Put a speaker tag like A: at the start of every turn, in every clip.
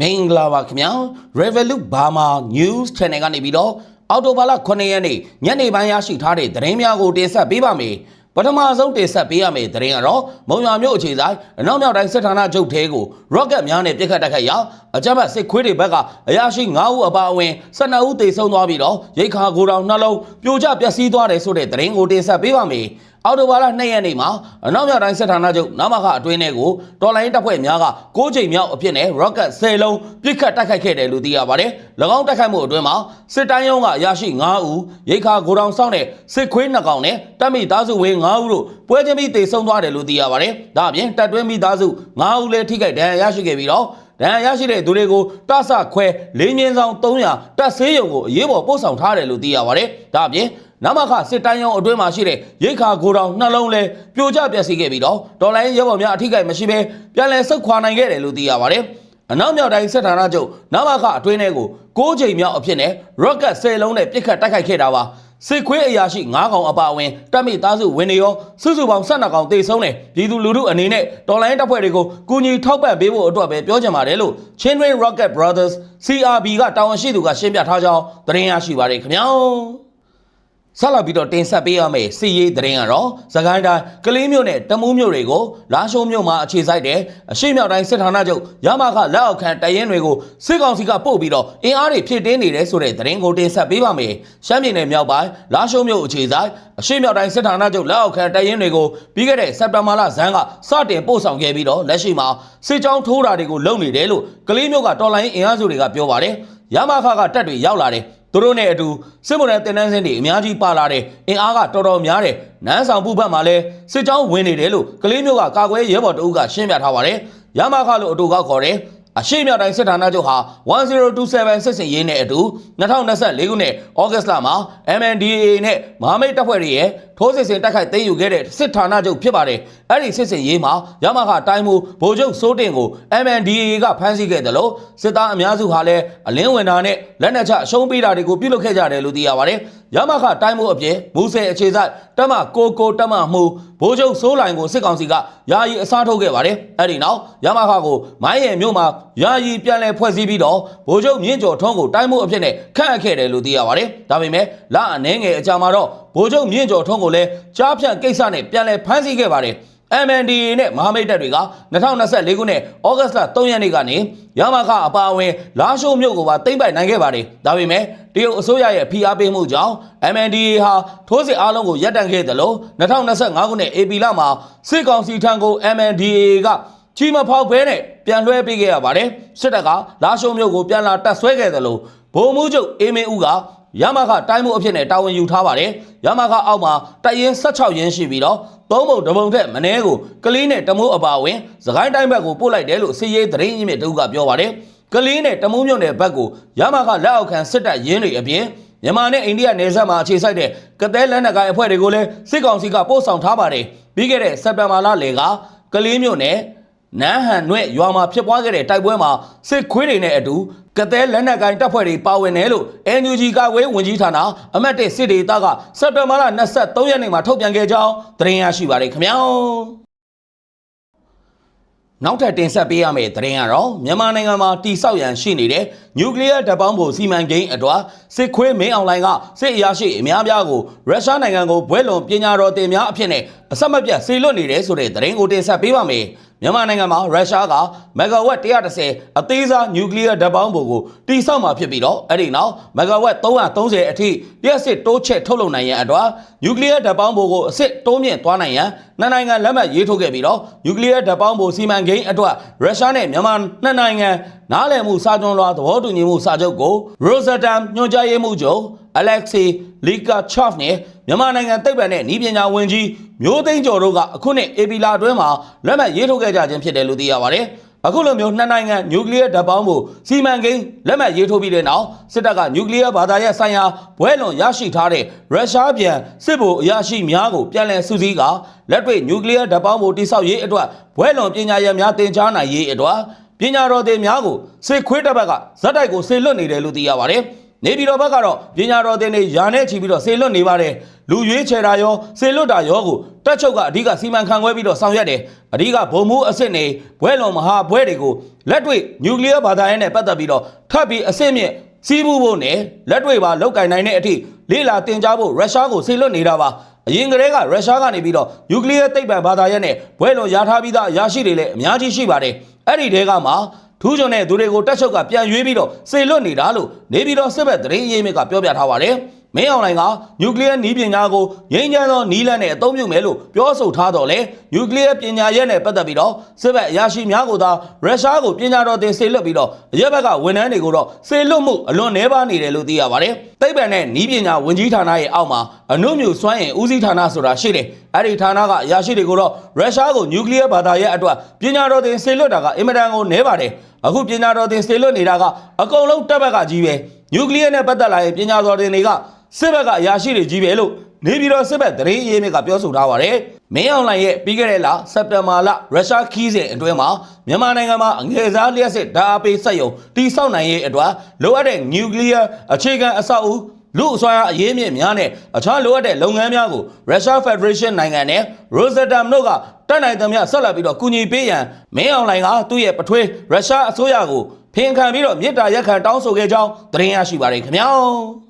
A: မင်္ဂလာပါခင်ဗျာ Revolut Burma News Channel ကနေပြီးတော့အော်တိုဘာလ9ရက်နေ့ညနေပိုင်းရရှိထားတဲ့သတင်းများကိုတင်ဆက်ပေးပါမယ်ပထမဆုံးတင်ဆက်ပေးရမယ့်သတင်းကတော့မုံရွာမြို့အခြေဆိုင်အနောက်မြောက်တိုင်းစစ်ဌာနချုပ်ထဲကို rocket များနဲ့ပစ်ခတ်တိုက်ခိုက်ရာအကြမ်းဖက်စစ်ခွေးတွေဘက်ကအရာရှိ9ဦးအပါအဝင်12ဦးသေဆုံးသွားပြီးတော့ရိတ်ခါကိုတောင်နှလုံးပြိုကျပျက်စီးသွားတယ်ဆိုတဲ့သတင်းကိုတင်ဆက်ပေးပါမယ် အော်တိုဘာလ2ရက်နေ့မှာအနောက်မြောက်တိုင်းစစ်ဌာနချုပ်နမခအတွင်းထဲကိုတော်လိုင်းတပ်ဖွဲ့များက6ချိန်မြောက်အဖြစ်နဲ့ rocket 10လုံးပစ်ခတ်တိုက်ခိုက်ခဲ့တယ်လို့သိရပါတယ်။၎င်းတိုက်ခိုက်မှုအတွင်းမှာစစ်တိုင်းရုံးကအရာရှိ9ဦးရိတ်ခါဂိုတောင်ဆောင်တဲ့စစ်ခွေး2ကောင်နဲ့တပ်မိသားစုဝင်9ဦးတို့ပွဲချင်းပြီးတေဆုံးသွားတယ်လို့သိရပါတယ်။ဒါအပြင်တပ်တွင်းမိသားစု9ဦးလည်းထိခိုက်ဒဏ်ရာရရှိခဲ့ပြီးတော့ဒဏ်ရာရရှိတဲ့သူတွေကိုတဆခွဲလေးမြင်းဆောင်300တပ်ဆေးရုံကိုအရေးပေါ်ပို့ဆောင်ထားတယ်လို့သိရပါတယ်။ဒါအပြင် နမခစစ်တိုင်းရုံးအတွင်းမှာရှိတဲ့ရိတ်ခါဂိုတောင်နှလုံးလဲပြိုကျပျက်စီးခဲ့ပြီးတော့ဒေါ်လာရဲဘော်များအထိကိမရှိဘဲပြန်လည်ဆုတ်ခွာနိုင်ခဲ့တယ်လို့သိရပါတယ်။အနောက်မြောက်တိုင်းစစ်ဌာနချုပ်နမခအတွင်းထဲကို6ချိန်မြောက်အဖြစ်နဲ့ rocket 10လုံးနဲ့ပစ်ခတ်တိုက်ခိုက်ခဲ့တာပါ။စစ်ခွေးအရာရှိ9ကောင်အပါအဝင်တပ်မိသားစုဝင်တွေရောစုစုပေါင်း12ကောင်သေဆုံးတယ်ပြည်သူလူထုအနေနဲ့တော်လိုင်းတပ်ဖွဲ့တွေကိုကူညီထောက်ပံ့ပေးဖို့အတွက်ပဲပြောချင်ပါတယ်လို့ Chinway Rocket Brothers CRB ကတာဝန်ရှိသူကရှင်းပြထားကြောင်းသတင်းရရှိပါတယ်ခင်ဗျာ။ ဆက်လက်ပြီးတော့တင်ဆက်ပေးရမယ့်စီရေးသတင်းကတော့သခိုင်းတိုင်းကလေးမြို့နယ်တမူးမြို့တွေကိုလာရှိုးမြို့မှာအခြေစိုက်တဲ့အရှိမြောက်တိုင်းစစ်ဌာနချုပ်ရမခလက်အောက်ခံတရင်တွေကိုစစ်ကောင်စီကပို့ပြီးတော့အင်အားတွေဖြည့်တင်းနေတယ်ဆိုတဲ့သတင်းကိုတင်ဆက်ပေးပါမယ်။ရှမ်းပြည်နယ်မြောက်ပိုင်းလာရှိုးမြို့အခြေစိုက်အရှိမြောက်တိုင်းစစ်ဌာနချုပ်လက်အောက်ခံတရင်တွေကိုပြီးခဲ့တဲ့စက်တင်ဘာလဇန်းကစတင်ပို့ဆောင်ခဲ့ပြီးတော့လက်ရှိမှာစစ်ကြောင်းထိုးတာတွေကိုလုပ်နေတယ်လို့ကလေးမြို့ကတော်လိုင်းအင်အားစုတွေကပြောပါတယ်။ရမခကတက်တွေရောက်လာတယ် သူတို့နဲ့အတူစစ်မှုထမ်းတင်နန်းစင်းတွေအများကြီးပါလာတယ်အင်အားကတော်တော်များတယ်နန်းဆောင်ပုဘက်မှာလည်းစစ်ကြောင်းဝင်နေတယ်လို့ကလေးမျိုးကကာကွယ်ရဲဘော်တအုပ်ကရှင်းပြထားပါတယ်ရမခလို့အတူကောက်ခေါ်တယ် အရှိမြောက်တိုင်းစစ်ဌာနချုပ်ဟာ1027စစ်စင်ရေးနဲ့အတူ2024ခုနှစ်ဩဂတ်စ်လမှာ MNDAA နဲ့မဟာမိတ်တပ်ဖွဲ့တွေရဲ့ထိုးစစ်ဆင်တိုက်ခိုက်သိမ်းယူခဲ့တဲ့စစ်ဌာနချုပ်ဖြစ်ပါတယ်။အဲ့ဒီစစ်စင်ရေးမှာရမခတိုင်းမူဗိုလ်ချုပ်စိုးတင်ကို MNDAA ကဖမ်းဆီးခဲ့တယ်လို့စစ်သားအများစုဟာလည်းအလင်းဝင်တာနဲ့လက်နက်ချအရှုံးပေးတာတွေကိုပြုလုပ်ခဲ့ကြတယ်လို့သိရပါတယ်။ရမခတိုင်းမူအပြင်မူဆယ်အခြေစိုက်တပ်မကိုကိုတပ်မမှုဗိုလ်ချုပ်စိုးလိုင်ကိုစစ်ကောင်စီကယာယီအစားထိုးခဲ့ပါတယ်။အဲ့ဒီနောက်ရမခကိုမိုင်းရယ်မြို့မှာယာယီပြန်လည်ဖွဲ့စည်းပြီးတော့ဗိုလ်ချုပ်မြင့်ကျော်ထွန်းကိုတိုင်းမှုအဖြစ်နဲ့ခန့်အပ်ခဲ့တယ်လို့သိရပါတယ်။ဒါပေမဲ့လအနှဲငယ်အကြာမှာတော့ဗိုလ်ချုပ်မြင့်ကျော်ထွန်းကိုလည်းကြားဖြန့်ကိစ္စနဲ့ပြန်လည်ဖမ်းဆီးခဲ့ပါတယ်။ MNDA နဲ့မဟာမိတ်တပ်တွေက2024ခုနှစ်ဩဂတ်လ3ရက်နေ့ကနေရမခအပါအဝင်လာရှိုးမြို့ကိုပါသိမ်းပိုက်နိုင်ခဲ့ပါတယ်။ဒါပေမဲ့တရုတ်အစိုးရရဲ့ဖိအားပေးမှုကြောင့် MNDA ဟာထိုးစစ်အားလုံးကိုရပ်တန့်ခဲ့တယ်လို့2025ခုနှစ် AP လမှာစစ်ကောင်စီထံကို MNDA ကချီမဖောက်ဘဲနဲ့ပြန်လွှဲပေးခဲ့ရပါတယ်။စစ်တပ်ကလာရှိုးမြို့ကိုပြန်လာတပ်ဆွဲခဲ့တယ်လို့ဗိုလ်မှူးချုပ်အေမင်းဦးက ရမခတိုင်းမှုအဖြစ်နဲ့တာဝန်ယူထားပါတယ်။ရမခအောက်မှာတရင်16ရင်းရှိပြီးတော့သုံးပုံတစ်ပုံထက်မနှဲကိုကလေးနဲ့တမိုးအပါအဝင်စကိုင်းတိုင်းဘက်ကိုပို့လိုက်တယ်လို့စီရေးသတင်းရင်းမြစ်တူကပြောပါတယ်။ကလေးနဲ့တမိုးမြို့နယ်ဘက်ကိုရမခလက်အောက်ခံစစ်တပ်ရင်းတွေအပြင်မြန်မာနဲ့အိန္ဒိယနယ်စပ်မှာအခြေစိုက်တဲ့ကသဲလက်နက်ကိုင်အဖွဲ့တွေကိုလည်းစစ်ကောင်စီကပို့ဆောင်ထားပါတယ်။ပြီးခဲ့တဲ့စက်တင်ဘာလလယ်ကကလေးမြို့နယ်နန်းဟန်နှွဲ့ရွာမှာဖြစ်ပွားခဲ့တဲ့တိုက်ပွဲမှာစစ်ခွေးတွေနဲ့အတူ ကသဲလက်နက်ကိုင်တပ်ဖွဲ့တွေပါဝင်တယ်လို့ NUG ကာကွယ်ဝင်ကြီးဌာနအမတ်တစ်စစ်ဒေသကစက်တင်ဘာလ23ရက်နေ့မှာထုတ်ပြန်ခဲ့ကြောင်းသတင်းရရှိပါတယ်ခင်ဗျာနောက်ထပ်တင်ဆက်ပေးရမယ့်သတင်းကတော့မြန်မာနိုင်ငံမှာတိဆောက်ရန်ရှိနေတဲ့နျူကလ িয়ার ဓာတ်ပေါင်းဖို့စီမံကိန်းအတွက်စစ်ခွေးမင်းအွန်လိုင်းကစစ်အရာရှိအများပြားကိုရုရှားနိုင်ငံကိုဘွဲလွန်ပညာတော်တင်များအဖြစ်နဲ့အဆက်မပြတ်ဆေလွတ်နေတယ်ဆိုတဲ့သတင်းကိုတင်ဆက်ပေးပါမယ်။ မြန်မာနိုင်ငံမှာရုရှားကမဂါဝက်130အသေးစားနျူကလ িয়ার ဓာတ်ပေါင်းဖို့ကိုတိဆောက်မှာဖြစ်ပြီးတော့အဲ့ဒီနောက်မဂါဝက်330အထိလျှက်စစ်တိုးချက်ထုတ်လုပ်နိုင်ရန်အတွက်နျူကလ িয়ার ဓာတ်ပေါင်းဖို့ကိုအစ်စ်တိုးမြင့်သွားနိုင်ရန်နှစ်နိုင်ငံလက်မှတ်ရေးထိုးခဲ့ပြီးတော့နျူကလ িয়ার ဓာတ်ပေါင်းဖို့စီမံကိန်းအတွက်ရုရှားနဲ့မြန်မာနှစ်နိုင်ငံနားလည်မှုစာချုပ်လွှာသဘောတူညီမှုစာချုပ်ကို Rosatom ညွှန်ကြားရေးမှူးချုပ် Alexei Likachov နဲ့မြန်မာနိုင်ငံသိပ္ပံနဲ့ဤပညာဝန်ကြီးမျိုးသိန်းကျော်တို့ကအခုနှစ်ဧပြီလအတွင်းမှာလက်မှတ်ရေးထိုးခဲ့ကြခြင်းဖြစ်တယ်လို့သိရပါတယ်။အခုလိုမျိုးနှစ်နိုင်ငံနျူကလ িয়ার ဓာတ်ပေါင်းဖို့စီမံကိန်းလက်မှတ်ရေးထိုးပြီးတဲ့နောက်စစ်တပ်ကနျူကလ িয়ার ဘာသာရပ်ဆိုင်ရာဘွဲလွန်ရရှိထားတဲ့ရုရှားပြန်စစ်ဗိုလ်အရာရှိများကိုပြန်လည်စုစည်းကလက်တွေ့နျူကလ িয়ার ဓာတ်ပေါင်းဖို့တိစောက်ရေးအတွက်ဘွဲလွန်ပညာရပ်များတင်ကြားနိုင်ရေးအတွက်ပညာတော်သင်များကိုစစ်ခွေးတပ်ဘက်ကဇက်တိုက်ကိုဆေလွတ်နေတယ်လို့သိရပါတယ်။ နေပြည်တော်ဘက်ကတော့ပညာတော်သင်တွေယာနဲ့ချီပြီးတော့ဆေလွတ်နေပါတယ်လူရွေးချယ်တာရောဆေလွတ်တာရောကိုတက်ချုပ်ကအဓိကစီမံခန့်ခွဲပြီးတော့ဆောင်ရွက်တယ်အဓိကဗုံမှုအစ်စ်နေဘွဲလွန်မဟာဘွဲတွေကိုလက်တွေ့နျူကလ িয়ার ဘာသာရေးနဲ့ပတ်သက်ပြီးတော့ထပ်ပြီးအစ်စ်မြင့်စီးပူးဖို့နဲ့လက်တွေ့ပါလောက်ကင်နိုင်တဲ့အထိလေးလာတင် जा ဖို့ရုရှားကိုဆေလွတ်နေတာပါအရင်ကတည်းကရုရှားကနေပြီးတော့နျူကလ িয়ার သိပ္ပံဘာသာရပ်နဲ့ဘွဲလွန်ရထားပြီးသားအရာရှိတွေလည်းအများကြီးရှိပါတယ်အဲ့ဒီတဲကမှ ထူးချွန်တဲ့သူတွေကိုတက်ချုပ်ကပြန်ရွေးပြီးတော့စေလွတ်နေတာလို့နေပြီးတော့စစ်ဘက်သတင်းရင်းမြစ်ကပြောပြထားပါတယ် မင်းအောင်လှိုင်ကနျူကလ িয়ার နည်းပညာကိုငြိမ်းချမ်းသောနည်းလမ်းနဲ့အသုံးပြုမယ်လို့ပြောဆိုထားတော့လေနျူကလ িয়ার ပညာရပ်နဲ့ပတ်သက်ပြီးတော့စစ်ဘက်အရာရှိများကိုသာရုရှားကိုပညာတော်သင်စေလွတ်ပြီးတော့အရက်ဘက်ကဝန်ထမ်းတွေကိုတော့စေလွတ်မှုအလွန်နှဲပါနေတယ်လို့သိရပါတယ်သိပ္ပံနဲ့နည်းပညာဝန်ကြီးဌာနရဲ့အောက်မှာအနုမြူစွမ်းအင်ဦးစီးဌာနဆိုတာရှိတယ်အဲ့ဒီဌာနကအရာရှိတွေကိုတော့ရုရှားကိုနျူကလ িয়ার ဘာသာရပ်အတွက်ပညာတော်သင်စေလွတ်တာကအင်မတန်ကိုနှဲပါတယ်အခုပညာတော်သင်စေလွတ်နေတာကအကုန်လုံးတပ်ဘက်ကကြီးပဲနျူကလ িয়ার နဲ့ပတ်သက်လာရင်ပညာတော်သင်တွေက စစ်ဘက်ကအရာရှိတွေကြီးပဲလို့နေပြည်တော်စစ်ဘက်သတင်းအရေးမြစ်ကပြောဆိုထားပါတယ်မင်းအောင်လှိုင်ရဲ့ပြီးခဲ့တဲ့လစက်တင်ဘာလရုရှားခီးစဉ်အတွင်းမှာမြန်မာနိုင်ငံမှာအငယ်စားလျှက်စစ်ဓာတ်အားပေးစက်ရုံတိစောက်နိုင်ရေးအတွက်လိုအပ်တဲ့နျူကလ িয়ার အခြေခံအဆောက်အဦလူအစွမ်းအားအရေးမြင့်များနဲ့အခြားလိုအပ်တဲ့လုပ်ငန်းများကို Russia Federation နိုင်ငံနဲ့ Rosatom တို့ကတက်နိုင်သမျှဆက်လက်ပြီးတော့ကူညီပေးရန်မင်းအောင်လှိုင်ကသူ့ရဲ့ပထွေးရုရှားအစိုးရကိုဖင်ခံပြီးတော့မြစ်တာရက်ခံတောင်းဆိုခဲ့ကြောင်းသတင်းရရှိပါတယ်ခင်ဗျာ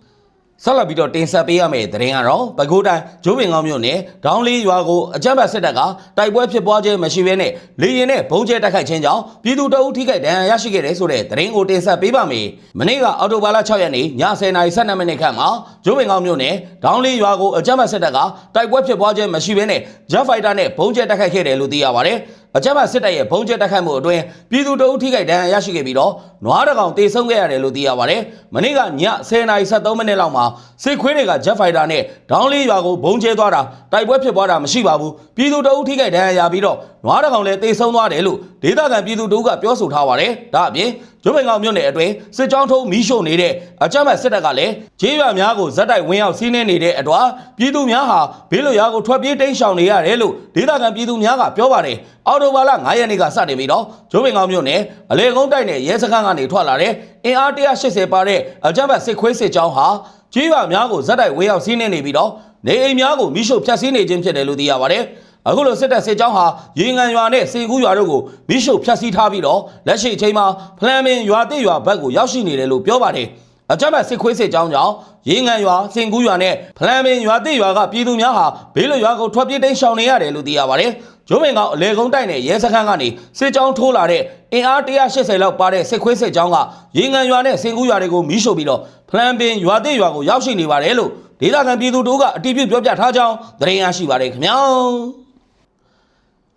A: ဆက်လက်ပြီးတော့တင်ဆက်ပေးရမယ့်သတင်းကတော့ပဲခူးတိုင်းဂျိုးပင်ကောင်းမြို့နယ်ဒေါင်းလေးရွာကိုအကြမ်းဖက်စစ်တပ်ကတိုက်ပွဲဖြစ်ပွားခြင်းမရှိဘဲနဲ့လေရင်နဲ့ဘုံကျဲတိုက်ခိုက်ခြင်းကြောင့်ပြည်သူတအုပ်ထိခိုက်ဒဏ်ရာရရှိခဲ့တဲ့ဆိုတဲ့သတင်းကိုတင်ဆက်ပေးပါမယ်။မနေ့ကအော်တိုဘာလ6ရက်နေ့ည10:12မိနစ်ခန့်မှာဂျိုးပင်ကောင်းမြို့နယ်ဒေါင်းလေးရွာကိုအကြမ်းဖက်စစ်တပ်ကတိုက်ပွဲဖြစ်ပွားခြင်းမရှိဘဲနဲ့ဂျက်ဖိုက်တာနဲ့ဘုံကျဲတိုက်ခိုက်ခဲ့တယ်လို့သိရပါတယ်။ အကြမ်းဖက်စစ်တပ်ရဲ့ဘုံကျဲတိုက်ခိုက်မှုအတွင်းပြည်သူတအုပ်ထိခိုက်ဒဏ်ရာရရှိခဲ့ပြီးတော့နွားတကောင်တေဆုံးခဲ့ရတယ်လို့သိရပါတယ်။မနေ့ကည10:73မိနစ်လောက်မှာစစ်ခွေးတွေက Jet Fighter နဲ့ဒေါင်းလေးရွာကိုဘုံကျဲသွားတာတိုက်ပွဲဖြစ်ပွားတာမရှိပါဘူး။ပြည်သူတအုပ်ထိခိုက်ဒဏ်ရာရပြီးတော့ နွားတကောင်လည်းတေဆုံးသွားတယ်လို့ဒေသခံပြည်သူတအုပ်ကပြောဆိုထားပါတယ်။ဒါအပြင်ကျွပင်ကောင်မြို့နယ်အတွင်းစစ်ကြောင်းထုံးမီးရှို့နေတဲ့အကြမ်းဖက်စစ်တပ်ကလည်းခြေရွာများကိုဇက်တိုက်ဝင်းရောက်စီးနှင်းနေတဲ့အတွာပြည်သူများဟာဘေးလွတ်ရာကိုထွက်ပြေးတိမ်းရှောင်နေရတယ်လို့ဒေသခံပြည်သူများကပြောပါတယ်။အော်တိုဘာလ9ရက်နေ့ကစတင်ပြီးတော့ကျွပင်ကောင်မြို့နယ်အလေကုန်းတိုက်နယ်ရဲစခန်းကနေထွက်လာတဲ့အင်အား180ပါတဲ့အကြမ်းဖက်စစ်ခွေးစစ်ကြောင်းဟာခြေရွာများကိုဇက်တိုက်ဝင်းရောက်စီးနှင်းနေပြီးတော့နေအိမ်များကိုမီးရှို့ဖျက်ဆီးနေခြင်းဖြစ်တယ်လို့သိရပါတယ်။ အခုလိုစစ်တပ်စစ်ကြောင်းဟာရေငန်ရွာနဲ့စေကူးရွာတို့ကိုမိရှုဖျက်ဆီးထားပြီးတော့လက်ရှိအချိန်မှာဖလန်မင်ရွာတိရွာဘက်ကိုရောက်ရှိနေတယ်လို့ပြောပါတယ်။အကြမ်းဖက်စစ်ခွေးစစ်ကြောင်းကြောင့်ရေငန်ရွာစင်ကူးရွာနဲ့ဖလန်မင်ရွာတိရွာကပြည်သူများဟာဘေးလွတ်ရွာကိုထွက်ပြေးတိမ်းရှောင်နေရတယ်လို့သိရပါတယ်။ဂျိုးမင်ကောင်အလေကုန်းတိုက်နယ်ရဲစခန်းကနေစစ်ကြောင်းထိုးလာတဲ့အင်အား180လောက်ပါတဲ့စစ်ခွေးစစ်ကြောင်းကရေငန်ရွာနဲ့စင်ကူးရွာတွေကိုမိရှုပြီးတော့ဖလန်ပင်ရွာတိရွာကိုရောက်ရှိနေပါတယ်လို့ဒေသခံပြည်သူတို့ကအတည်ပြုပြောပြထားကြောင်းသတင်းရရှိပါတယ်ခင်ဗျာ။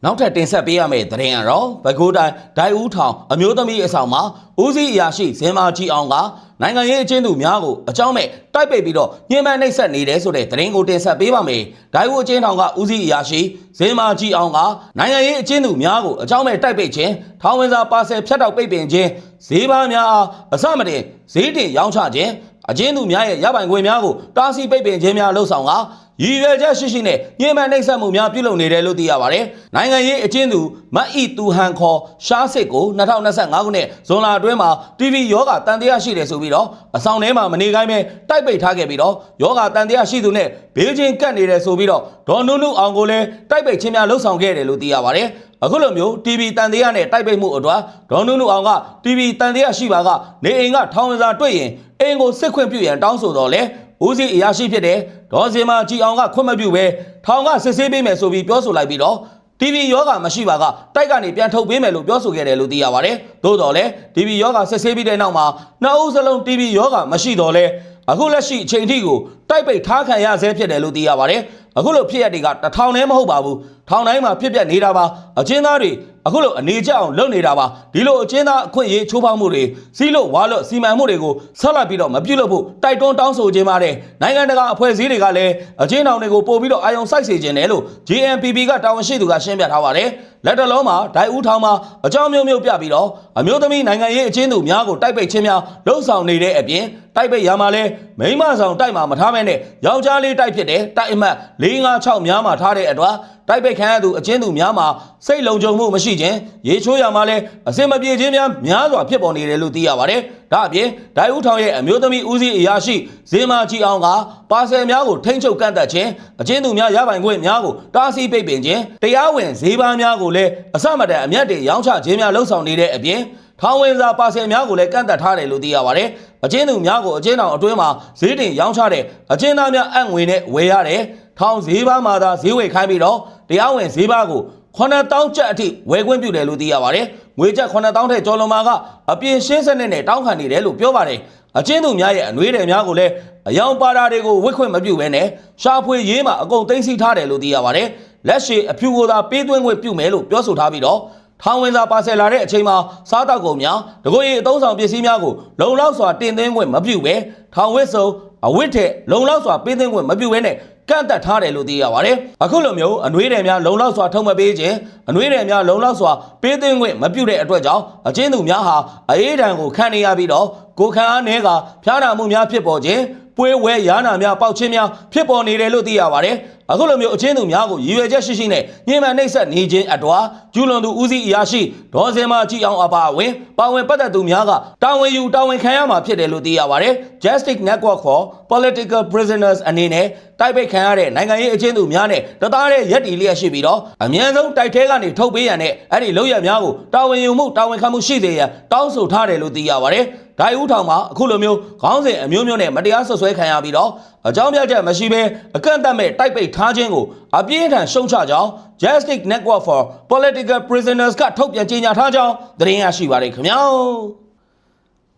A: နောက်ထပ်တင်ဆက်ပေးရမယ့်သတင်းကတော့ဘကိုးတိုင်းဒိုင်ဦးထောင်အမျိုးသမီးအဆောင်မှာဦးစီးအရာရှိဇင်မာကြီးအောင်ကနိုင်ငံရေးအကျဉ်းသူများကိုအကြောင်းမဲ့တိုက်ပိတ်ပြီးတော့ညှဉ်းပန်းနှိပ်စက်နေတယ်ဆိုတဲ့သတင်းကိုတင်ဆက်ပေးပါမယ်။ဒိုင်ဦးအကျဉ်းထောင်ကဦးစီးအရာရှိဇင်မာကြီးအောင်ကနိုင်ငံရေးအကျဉ်းသူများကိုအကြောင်းမဲ့တိုက်ပိတ်ခြင်းထောင်ဝင်စာပါဆယ်ဖြတ်တောက်ပိတ်ပင်ခြင်းဈေးပါများအားအစမတင်ဈေးတင်ရောင်းချခြင်းအကျဉ်းသူများရဲ့ရပိုင်ခွင့်များကိုတားဆီးပိတ်ပင်ခြင်းများလှုပ်ဆောင်က ရည်ရွယ်ချက်ရှိရှိနဲ့ညှဉ်းပန်းနှိပ်စက်မှုများပြုလုပ်နေတယ်လို့သိရပါတယ်။နိုင်ငံရေးအကျဉ်းသူမတ်အီတူဟန်ခေါ်ရှားစစ်ကို2025ခုနှစ်ဇွန်လအတွင်းမှာ TV ယောဂတန်တရားရှိတယ်ဆိုပြီးတော့အဆောင်ထဲမှာမနေခိုင်းပဲတိုက်ပိတ်ထားခဲ့ပြီးတော့ယောဂတန်တရားရှိသူနဲ့ဘေးချင်းကပ်နေတယ်ဆိုပြီးတော့ဒေါ်နုနုအောင်ကိုလည်းတိုက်ပိတ်ခြင်းများလှုပ်ဆောင်ခဲ့တယ်လို့သိရပါတယ်။အခုလိုမျိုး TV တန်တရားနဲ့တိုက်ပိတ်မှုအတွက်ဒေါ်နုနုအောင်က TV တန်တရားရှိပါကနေအိမ်ကထောင်ဝင်စာတွေ့ရင်အိမ်ကိုစစ်ခွင့်ပြုရန်တောင်းဆိုတော့လေ ဦးစီးအရာရှိဖြစ်တဲ့ဒေါ်စင်မာကြည်အောင်ကခွင့်မပြုဘဲထောင်ကစစ်ဆေးပေးမယ်ဆိုပြီးပြောဆိုလိုက်ပြီးတော့ TV ယောဂမရှိပါကတိုက်ကနေပြန်ထုတ်ပေးမယ်လို့ပြောဆိုခဲ့တယ်လို့သိရပါတယ်။သို့တော်လည်း TV ယောဂစစ်ဆေးပြီးတဲ့နောက်မှာနှစ်ဦးစလုံး TV ယောဂမရှိတော့လဲအခုလက်ရှိအချိန်ထိကို တိုက်ပိတ်ထားခံရဆဲဖြစ်တယ်လို့သိရပါတယ်။အခုလိုဖြစ်ရတွေကတထောင်နဲ့မဟုတ်ပါဘူး။ထောင်တိုင်းမှာဖြစ်ပျက်နေတာပါ။အချင်းသားတွေအခုလိုအနေကျအောင်လုပ်နေတာပါဒီလိုအချင်းသားအခွင့်အရေးချိုးဖောက်မှုတွေစီးလို့ဝါလို့စီမံမှုတွေကိုဆက်လက်ပြီးတော့မပြုတ်လို့ဖို့တိုက်တွန်းတောင်းဆိုခြင်းပါတယ်နိုင်ငံတကာအဖွဲ့အစည်းတွေကလည်းအချင်းတောင်တွေကိုပို့ပြီးတော့အာယုံစိုက်စေခြင်းတယ်လို့ JNPP ကတာဝန်ရှိသူကရှင်းပြထားပါတယ်လက်တလုံးမှာဒိုင်ဦးထောင်မှာအကြောင်းမျိုးမျိုးပြပြီးတော့အမျိုးသမီးနိုင်ငံရေးအချင်းသူများကိုတိုက်ပိတ်ခြင်းများလှုံ့ဆော်နေတဲ့အပြင်တိုက်ပိတ်ရမှာလဲမိမဆောင်တိုက်မှာမထားမဲပဲနဲ့ယောက်ျားလေးတိုက်ဖြစ်တဲ့တိုက်အမှတ်456များမှာထားတဲ့အတွက်တိုက်ပိတ်ခံရသူအချင်းသူများမှာစိတ်လုံခြုံမှုမရှိခြင်းရေချိုးရမှာလဲအစင်မပြေခြင်းများများစွာဖြစ်ပေါ်နေတယ်လို့သိရပါတယ်။ဒါအပြင်ဒိုင်ဦးထောင်ရဲ့အမျိုးသမီးဦးစီးအရာရှိဇေမာကြည်အောင်ကပါဆယ်များကိုထိမ့်ချုပ်ကန့်သက်ခြင်းအချင်းသူများရပိုင်ခွင့်များကိုတားဆီးပိတ်ပင်ခြင်းတရားဝင်ဈေးပန်းများကိုလည်းအစမတန်အမျက်တွေရောင်းချခြင်းများလှုံ့ဆော်နေတဲ့အပြင် ထောင်ဝင်စာပါဆယ်များကိုလည်းကန့်သက်ထားတယ်လို့သိရပါတယ်။အချင်းသူများကိုအချင်းတော်အတွင်းမှာဈေးတင်ရောင်းချတဲ့အချင်းသားများအံ့ငွေနဲ့ဝယ်ရတယ်။ထောင်ဈေးပါမှာသာဈေးဝယ်ခိုင်းပြီးတော့တရားဝင်ဈေးပါကို9000ကျပ်အထိဝယ်ခွင့်ပြုတယ်လို့သိရပါတယ်။ငွေကျပ်9000ထက်ကျော်လွန်မှာကအပြင်ရှင်းစနစ်နဲ့တောင်းခံနေတယ်လို့ပြောပါတယ်။အချင်းသူများရဲ့အနှွေးတယ်များကိုလည်းအယောင်ပါတာတွေကိုဝစ်ခွင့်မပြုဘဲနဲ့ရှာဖွေရေးမှာအကုန်သိမ်းဆည်းထားတယ်လို့သိရပါတယ်။လက်ရှိအဖြူကိုသာပေးသွင်းခွင့်ပြုမယ်လို့ပြောဆိုထားပြီးတော့ ထောင်ဝင်စာပါဆယ်လာတဲ့အချိန်မှာစားတောက်ကုန်များတကိုယ်ရည်အသုံးဆောင်ပစ္စည်းများကိုလုံလောက်စွာတင်သွင်းခွင့်မပြုဘဲထောင်ဝစ်စုံအဝစ်ထက်လုံလောက်စွာပေးသွင်းခွင့်မပြုဘဲနဲ့ကန့်သက်ထားတယ်လို့သိရပါတယ်။အခုလိုမျိုးအနှွေးတယ်များလုံလောက်စွာထုံမပေးခြင်းအနှွေးတယ်များလုံလောက်စွာပေးသွင်းခွင့်မပြုတဲ့အတွက်ကြောင့်အချင်းသူများဟာအေးဒဏ်ကိုခံနေရပြီးတော့ကိုယ်ခံအားနည်းကဖျားနာမှုများဖြစ်ပေါ်ခြင်းပွေးဝဲရာနာများပေါက်ချင်းများဖြစ်ပေါ်နေတယ်လို့သိရပါတယ်။ အခုလိုမျိုးအချင်းသူများကိုရည်ရွယ်ချက်ရှိရှိနဲ့ညှဉ်းပန်းနှိပ်စက်နေခြင်းအတွာကျူးလွန်သူဦးစီးအရာရှိဒေါ်စင်မာကြည်အောင်အပါအဝင်ပါဝင်ပတ်သက်သူများကတာဝန်ယူတာဝန်ခံရမှာဖြစ်တယ်လို့သိရပါတယ်။ Justice Network for Political Prisoners အနေနဲ့တိုက်ပိတ်ခံရတဲ့နိုင်ငံရေးအချင်းသူများနဲ့တသားတဲ့ရက်တီလျက်ရှိပြီးတော့အမြင့်ဆုံးတိုက်ထဲကနေထုတ်ပေးရန်နဲ့အဲ့ဒီလောက်ရများကိုတာဝန်ယူမှုတာဝန်ခံမှုရှိစေရန်တောင်းဆိုထားတယ်လို့သိရပါတယ်။ဒိုင်ဦးထောင်မှာအခုလိုမျိုးခေါင်းစဉ်အမျိုးမျိုးနဲ့မတရားဆွဆွဲခံရပြီးတော့အကြောင်းပြချက်မရှိဘဲအကန့်အသတ်မဲ့တိုက်ပိတ်ထားခြင်းကိုအပြင်းအထန်ရှုံချကြောင်း Justice Network for Political Prisoners ကထုတ်ပြန်ကြေညာထားကြောင်းသတင်းရရှိပါတယ်ခင်ဗျာ။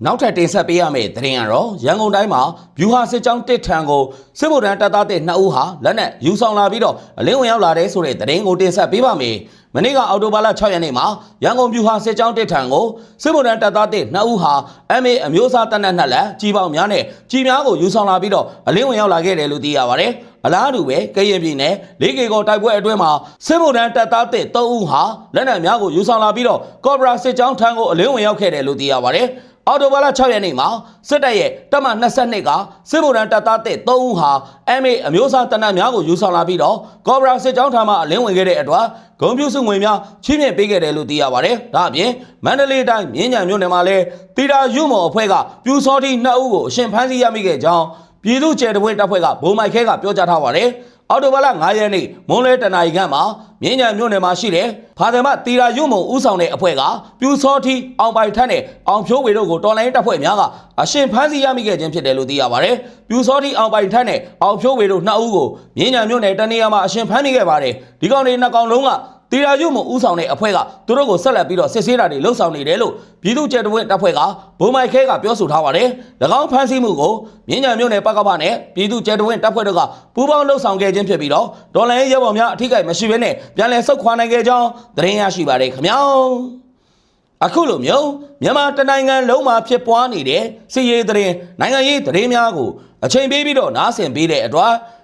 A: နောက်ထပ်တင်ဆက်ပေးရမယ့်သတင်းကတော့ရန်ကုန်တိုင်းမှာဗျူဟာစစ်ကြောင်းတစ်ထံကိုစစ်ဗိုလ်တန်းတပ်သားတဲ့နှစ်ဦးဟာလက်နက်ယူဆောင်လာပြီးတော့အလင်းဝင်ရောက်လာတဲ့ဆိုတဲ့သတင်းကိုတင်ဆက်ပေးပါမယ်။မနေ့ကအောက်တိုဘာလ6ရက်နေ့မှာရန်ကုန်ဗျူဟာစစ်ကြောင်းတစ်ထံကိုစစ်ဗိုလ်တန်းတပ်သားတဲ့နှစ်ဦးဟာ MA အမျိုးအစားတပ်နက်နှစ်လက်ကြီးပေါင်းများနဲ့ကြီးများကိုယူဆောင်လာပြီးတော့အလင်းဝင်ရောက်လာခဲ့တယ်လို့သိရပါတယ်။အလားတူပဲကရင်ပြည်နယ်လေးကေကောတိုက်ပွဲအတွင်းမှာစစ်ဗိုလ်တန်းတပ်သားတဲ့၃ဦးဟာလက်နက်များကိုယူဆောင်လာပြီးတော့ကော့ဘရာစစ်ကြောင်းထံကိုအလင်းဝင်ရောက်ခဲ့တယ်လို့သိရပါတယ်။ အော်တိုဘာလ6ရက်နေ့မှာစစ်တပ်ရဲ့တပ်မ22ကစစ်ဗိုလ်တန်းတပ်သားတဲ့3ဦးဟာ MA အမျိုးအစားတနက်များကိုယူဆောင်လာပြီးတော့ကော့ဘရာစစ်ကြောင်းထံမှအလင်းဝင်ခဲ့တဲ့အတွက်ဂုံပြူစုငွေများချီးမြှင့်ပေးခဲ့တယ်လို့သိရပါတယ်။ဒါအပြင်မန္တလေးတိုင်းမြင်းညံမြို့နယ်မှာလည်းတီတာယူမော်အဖွဲ့ကပြူစောတိ2ဦးကိုအရှင်ဖမ်းဆီးရမိခဲ့ကြောင်းပြည်သူ့ကျယ်တပွဲတပ်ဖွဲ့ကဘုံမိုက်ခဲကပြောကြားထားပါတယ်။ အော်တိုဘာလ9ရက်နေ့မွန်းလဲတနာရီခန့်မှာမြင်းညံမြို့နယ်မှာရှိတဲ့ဖာတယ်မတီရာယုံမုံဦးဆောင်တဲ့အဖွဲ့ကပြူစောထီအောင်ပိုင်ထက်နဲ့အောင်ဖြိုးဝေတို့ကိုတော်လိုင်းတပ်ဖွဲ့များကအရှင်ဖမ်းဆီးရမိခဲ့ခြင်းဖြစ်တယ်လို့သိရပါတယ်။ပြူစောထီအောင်ပိုင်ထက်နဲ့အောင်ဖြိုးဝေတို့နှစ်ဦးကိုမြင်းညံမြို့နယ်တနေရာမှာအရှင်ဖမ်းမိခဲ့ပါတယ်။ဒီကောင်တွေနှစ်ကောင်လုံးက တီရာယုံမုံဦးဆောင်တဲ့အဖွဲ့ကသူတို့ကိုဆက်လက်ပြီးတော့စစ်ဆေးတာတွေလှုပ်ဆောင်နေတယ်လို့ပြည်သူ့ကျယ်တဝက်တပ်ဖွဲ့ကဘုံမိုက်ခဲကပြောဆိုထားပါတယ်။၎င်းဖမ်းဆီးမှုကိုမြင်းညံမြို့နယ်ပကပနဲ့ပြည်သူ့ကျယ်တဝက်တပ်ဖွဲ့တို့ကပူးပေါင်းလှုပ်ဆောင်ခဲ့ခြင်းဖြစ်ပြီးတော့ဒေါ်လာရေးရဲဘော်များအထိကိမရှိဘဲနဲ့ပြန်လည်ဆုတ်ခွာနိုင်ခဲ့ကြောင်းသတင်းရရှိပါတယ်ခင်ဗျာ။အခုလိုမျိုးမြန်မာတနိုင်ငံလုံးမှာဖြစ်ပွားနေတဲ့စီရေးသတင်းနိုင်ငံရေးသတင်းများကိုအချိန်ပေးပြီးတော့နားဆင်ပေးတဲ့အတွက်